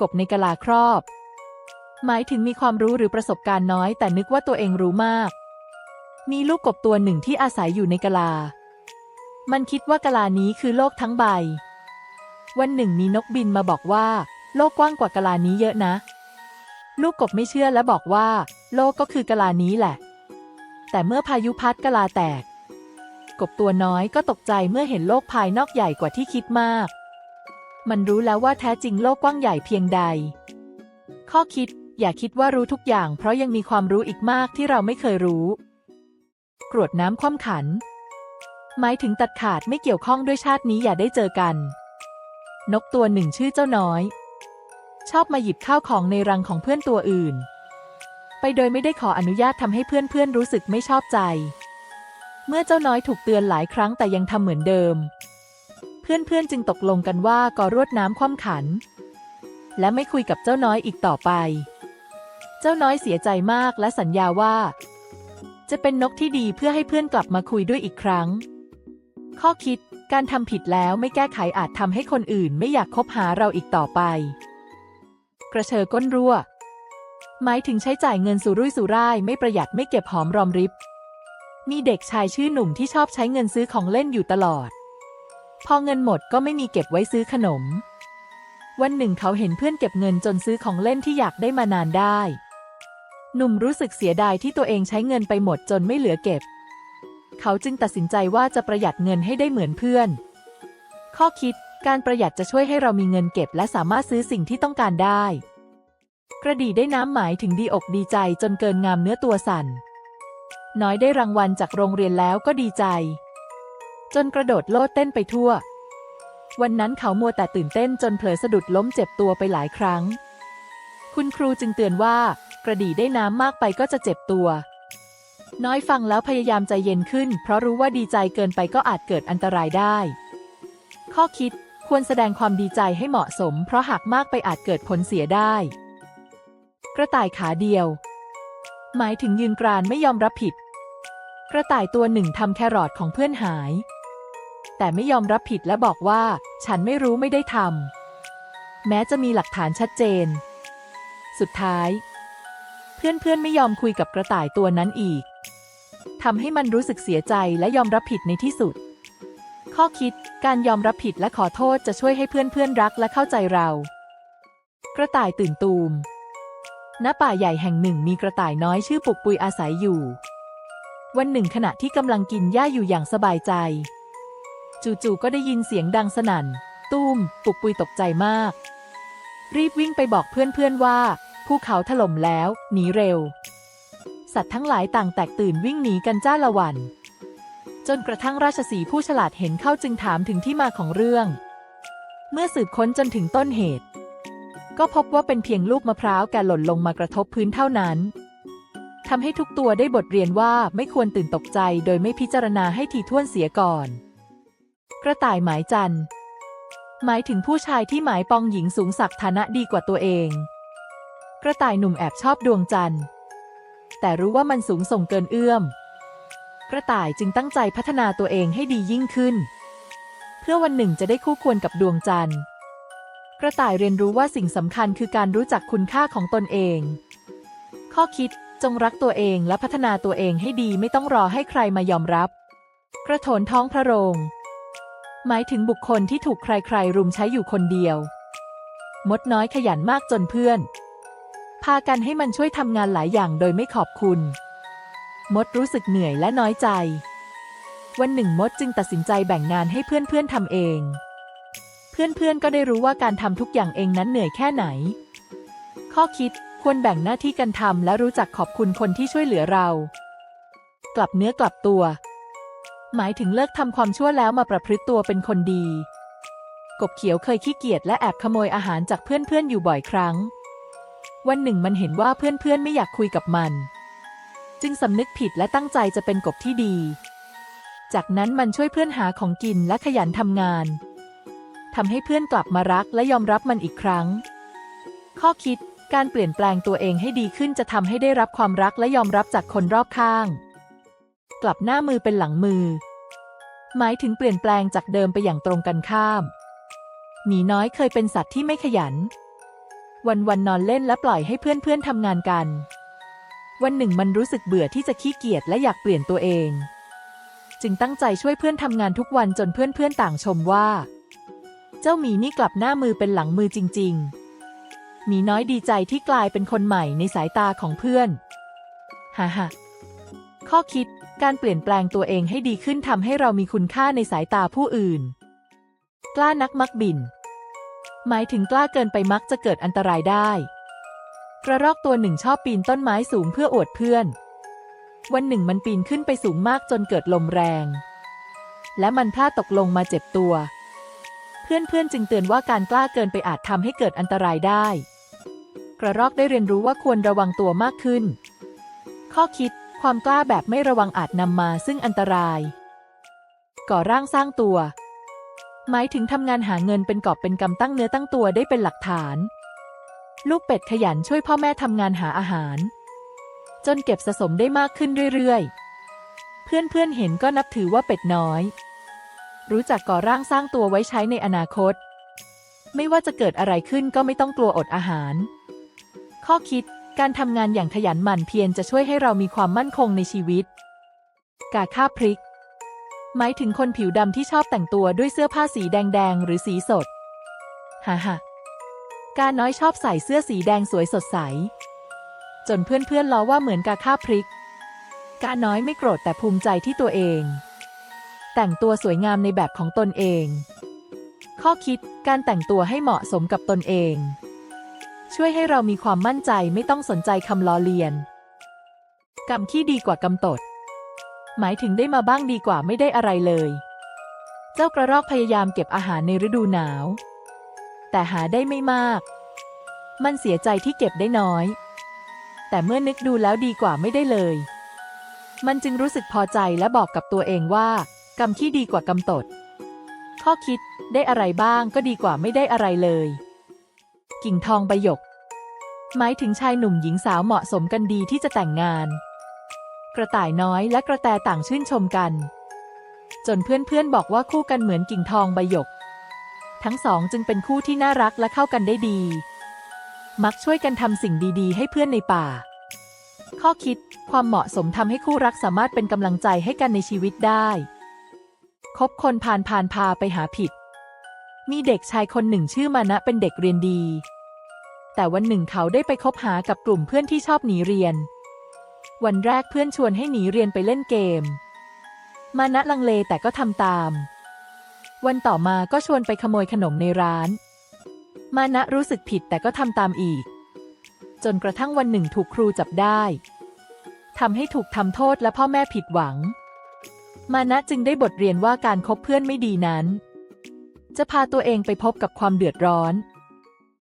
กบในกะลาครอบ หมายถึงมีความรู้หรือประสบการณ์น้อย แต่นึกว่าตัวเองรู้มาก มีลูกกบตัวหนึ่งที่อาศัยอยู่ในกะลา มันคิดว่ากะลานี้คือโลกทั้งใบ วันหนึ่งมีนกบินมาบอกว่า โลกกว้างกว่ากะลานี้เยอะนะ ลูกกบไม่เชื่อและบอกว่า โลกก็คือกะลานี้แหละ แต่เมื่อพายุพัดกะลาแตก กบตัวน้อยก็ตกใจเมื่อเห็นโลกภายนอกใหญ่กว่าที่คิดมาก มันรู้แล้วว่าแท้จริงโลกกว้างใหญ่เพียงใด ข้อคิด อย่าคิดว่ารู้ทุกอย่าง เพราะยังมีความรู้อีกมากที่เราไม่เคยรู้ กรวดน้ำคว่ำขัน หมายถึงตัดขาดไม่เกี่ยวข้องด้วยชาตินี้อย่าได้เจอกัน นกตัวหนึ่งชื่อเจ้าน้อย ชอบมาหยิบข้าวของในรังของเพื่อนตัวอื่น ไปโดยไม่ได้ขออนุญาตทำให้เพื่อนๆรู้สึกไม่ชอบใจ เมื่อเจ้าน้อยถูกเตือนหลายครั้งแต่ยังทำเหมือนเดิม เพื่อนๆจึงตกลงกันว่าก็รวดน้ำคว่ำขัน และไม่คุยกับเจ้าน้อยอีกต่อไป เจ้าน้อยเสียใจมากและสัญญาว่า จะเป็นนกที่ดีเพื่อให้เพื่อนกลับมาคุยด้วยอีกครั้ง ข้อคิดการทำผิดแล้วไม่แก้ไขอาจทำให้คนอื่นไม่อยากคบหาเราอีกต่อไป กระเชอก้นรั่ว หมายถึงใช้จ่ายเงินสุรุ่ยสุร่ายไม่ประหยัดไม่เก็บหอมรอมริบ มีเด็กชายชื่อหนุ่มที่ชอบใช้เงินซื้อของเล่นอยู่ตลอด พอเงินหมดก็ไม่มีเก็บไว้ซื้อขนม วันหนึ่งเขาเห็นเพื่อนเก็บเงินจนซื้อของเล่นที่อยากได้มานานได้ หนุ่มรู้สึกเสียดายที่ตัวเองใช้เงินไปหมดจนไม่เหลือเก็บ เขาจึงตัดสินใจว่าจะประหยัดเงินให้ได้เหมือนเพื่อน ข้อคิดการประหยัดจะช่วยให้เรามีเงินเก็บและสามารถซื้อสิ่งที่ต้องการได้ กระดีได้น้ำหมายถึงดีอกดีใจจนเกินงามเนื้อตัวสั่น น้อยได้รางวัลจากโรงเรียนแล้วก็ดีใจ จนกระโดดโลดเต้นไปทั่ว วันนั้นเขามัวแต่ตื่นเต้นจนเผลอสะดุดล้มเจ็บตัวไปหลายครั้ง คุณครูจึงเตือนว่า กระดีได้น้ำมากไปก็จะเจ็บตัว น้อยฟังแล้วพยายามใจเย็นขึ้น เพราะรู้ว่าดีใจเกินไปก็อาจเกิดอันตรายได้ ข้อคิดควรแสดงความดีใจให้เหมาะสม เพราะหากมากไปอาจเกิดผลเสียได้ กระต่ายขาเดียว หมายถึงยืนกรานไม่ยอมรับผิด กระต่ายตัวหนึ่งทำแครอทของเพื่อนหาย แต่ไม่ยอมรับผิดและบอกว่า ฉันไม่รู้ไม่ได้ทำแม้จะมีหลักฐานชัดเจน สุดท้าย เพื่อนๆไม่ยอมคุยกับกระต่ายตัวนั้นอีกทำให้มันรู้สึกเสียใจและยอมรับผิดในที่สุด ข้อคิดการยอมรับผิดและขอโทษจะช่วยให้เพื่อนๆรักและเข้าใจเรา กระต่ายตื่นตูมณป่าใหญ่แห่งหนึ่งมีกระต่ายน้อยชื่อปุกปุยอาศัยอยู่ วันหนึ่งขณะที่กำลังกินหญ้าอยู่อย่างสบายใจ จู่ๆก็ได้ยินเสียงดังสนั่น ตุ้ม ปุกปุยตกใจมาก รีบวิ่งไปบอกเพื่อนๆว่า ภูเขาถล่มแล้ว หนีเร็ว สัตว์ทั้งหลายต่างแตกตื่นวิ่งหนีกันจ้าละวัน จนกระทั่งราชสีห์ผู้ฉลาดเห็นเข้าจึงถามถึงที่มาของเรื่อง เมื่อสืบค้นจนถึงต้นเหตุ ก็พบว่าเป็นเพียงลูกมะพร้าวแก่หล่นลงมากระทบพื้นเท่านั้นทำให้ทุกตัวได้บทเรียนว่าไม่ควรตื่นตกใจโดยไม่พิจารณาให้ทีท่วนเสียก่อน กระต่ายหมายจันทร์หมายถึงผู้ชายที่หมายปองหญิงสูงศักดิ์ฐานะดีกว่าตัวเอง กระต่ายหนุ่มแอบชอบดวงจันทร์ แต่รู้ว่ามันสูงส่งเกินเอื้อม กระต่ายจึงตั้งใจพัฒนาตัวเองให้ดียิ่งขึ้น เพื่อวันหนึ่งจะได้คู่ควรกับดวงจันทร์ กระต่ายเรียนรู้ว่าสิ่งสำคัญคือการรู้จักคุณค่าของตนเอง ข้อคิดจงรักตัวเองและพัฒนาตัวเองให้ดีไม่ต้องรอให้ใครมายอมรับ กระโถนท้องพระโรง หมายถึงบุคคลที่ถูกใครๆ รุมใช้อยู่คนเดียว มดน้อยขยันมากจนเพื่อน พากันให้มันช่วยทำงานหลายอย่างโดยไม่ขอบคุณ มดรู้สึกเหนื่อยและน้อยใจ วันหนึ่งมดจึงตัดสินใจแบ่งงานให้เพื่อนๆทำเอง เพื่อนๆก็ได้รู้ว่าการทำทุกอย่างเองนั้นเหนื่อยแค่ไหน ข้อคิดควรแบ่งหน้าที่กันทำและรู้จักขอบคุณคนที่ช่วยเหลือเรา กลับเนื้อกลับตัว หมายถึงเลิกทำความชั่วแล้วมาประพฤติตัวเป็นคนดี กบเขียวเคยขี้เกียจและแอบขโมยอาหารจากเพื่อนๆอยู่บ่อยครั้ง วันหนึ่งมันเห็นว่าเพื่อนๆไม่อยากคุยกับมัน จึงสำนึกผิดและตั้งใจจะเป็นกบที่ดี จากนั้นมันช่วยเพื่อนหาของกินและขยันทำงานทำให้เพื่อนกลับมารักและยอมรับมันอีกครั้ง ข้อคิดการเปลี่ยนแปลงตัวเองให้ดีขึ้นจะทำให้ได้รับความรักและยอมรับจากคนรอบข้าง กลับหน้ามือเป็นหลังมือ หมายถึงเปลี่ยนแปลงจากเดิมไปอย่างตรงกันข้าม หมีน้อยเคยเป็นสัตว์ที่ไม่ขยัน วันวันๆนอนเล่นและปล่อยให้เพื่อนๆทำงานกัน วันหนึ่งมันรู้สึกเบื่อที่จะขี้เกียจและอยากเปลี่ยนตัวเอง จึงตั้งใจช่วยเพื่อนทำงานทุกวันจนเพื่อนๆต่างชมว่า เจ้าหมีนี่กลับหน้ามือเป็นหลังมือจริง ๆหมีน้อยดีใจที่กลายเป็นคนใหม่ในสายตาของเพื่อน ฮ่าฮ่าข้อคิด การเปลี่ยนแปลงตัวเองให้ดีขึ้นทำให้เรามีคุณค่าในสายตาผู้อื่น กล้านักมักบิน หมายถึงกล้าเกินไปมักจะเกิดอันตรายได้ กระรอกตัวหนึ่งชอบปีนต้นไม้สูงเพื่ออวดเพื่อน วันหนึ่งมันปีนขึ้นไปสูงมากจนเกิดลมแรง และมันพลาดตกลงมาเจ็บตัว เพื่อนๆจึงเตือนว่าการกล้าเกินไปอาจทำให้เกิดอันตรายได้ กระรอกได้เรียนรู้ว่าควรระวังตัวมากขึ้น ข้อคิด ความกล้าแบบไม่ระวังอาจนำมาซึ่งอันตราย ก่อร่างสร้างตัว หมายถึงทำงานหาเงินเป็นกอบเป็นกำตั้งเนื้อตั้งตัวได้เป็นหลักฐาน ลูกเป็ดขยันช่วยพ่อแม่ทำงานหาอาหาร จนเก็บสะสมได้มากขึ้นเรื่อยๆ เพื่อนๆเห็นก็นับถือว่าเป็ดน้อย รู้จักก่อร่างสร้างตัวไว้ใช้ในอนาคต ไม่ว่าจะเกิดอะไรขึ้นก็ไม่ต้องกลัวอดอาหาร ข้อคิด การทำงานอย่างขยันหมั่นเพียรจะช่วยให้เรามีความมั่นคงในชีวิต กาค่าพริก หมายถึงคนผิวดำที่ชอบแต่งตัวด้วยเสื้อผ้าสีแดงๆหรือสีสดฮ่าฮ่าการน้อยชอบใส่เสื้อสีแดงสวยสดใส จนเพื่อนๆล้อว่าเหมือนกาค่าพริก กาน้อยไม่โกรธแต่ภูมิใจที่ตัวเอง แต่งตัวสวยงามในแบบของตนเอง ข้อคิดการแต่งตัวให้เหมาะสมกับตนเอง ช่วยให้เรามีความมั่นใจไม่ต้องสนใจคำล้อเลียนกรรมที่ดีกว่ากำตด หมายถึงได้มาบ้างดีกว่าไม่ได้อะไรเลย เจ้ากระรอกพยายามเก็บอาหารในฤดูหนาว แต่หาได้ไม่มาก มันเสียใจที่เก็บได้น้อย แต่เมื่อนึกดูแล้วดีกว่าไม่ได้เลย มันจึงรู้สึกพอใจและบอกกับตัวเองว่ากรรมที่ดีกว่ากรรมตด ข้อคิดได้อะไรบ้างก็ดีกว่าไม่ได้อะไรเลย กิ่งทองใบหยก หมายถึงชายหนุ่มหญิงสาวเหมาะสมกันดีที่จะแต่งงาน กระต่ายน้อยและกระแตต่างชื่นชมกัน จนเพื่อนๆบอกว่าคู่กันเหมือนกิ่งทองใบหยก ทั้งสองจึงเป็นคู่ที่น่ารักและเข้ากันได้ดี มักช่วยกันทำสิ่งดีๆ ให้เพื่อนในป่า ข้อคิดความเหมาะสมทำให้คู่รักสามารถเป็นกำลังใจให้กันในชีวิตได้คบคนผ่านผ่านพาไปหาผิด มีเด็กชายคนหนึ่งชื่อมานะเป็นเด็กเรียนดี แต่วันหนึ่งเขาได้ไปคบหากับกลุ่มเพื่อนที่ชอบหนีเรียน วันแรกเพื่อนชวนให้หนีเรียนไปเล่นเกม มานะลังเลแต่ก็ทำตาม วันต่อมาก็ชวนไปขโมยขนมในร้าน มานะรู้สึกผิดแต่ก็ทำตามอีก จนกระทั่งวันหนึ่งถูกครูจับได้ทำให้ถูกทำโทษและพ่อแม่ผิดหวัง มานะจึงได้บทเรียนว่าการคบเพื่อนไม่ดีนั้น จะพาตัวเองไปพบกับความเดือดร้อน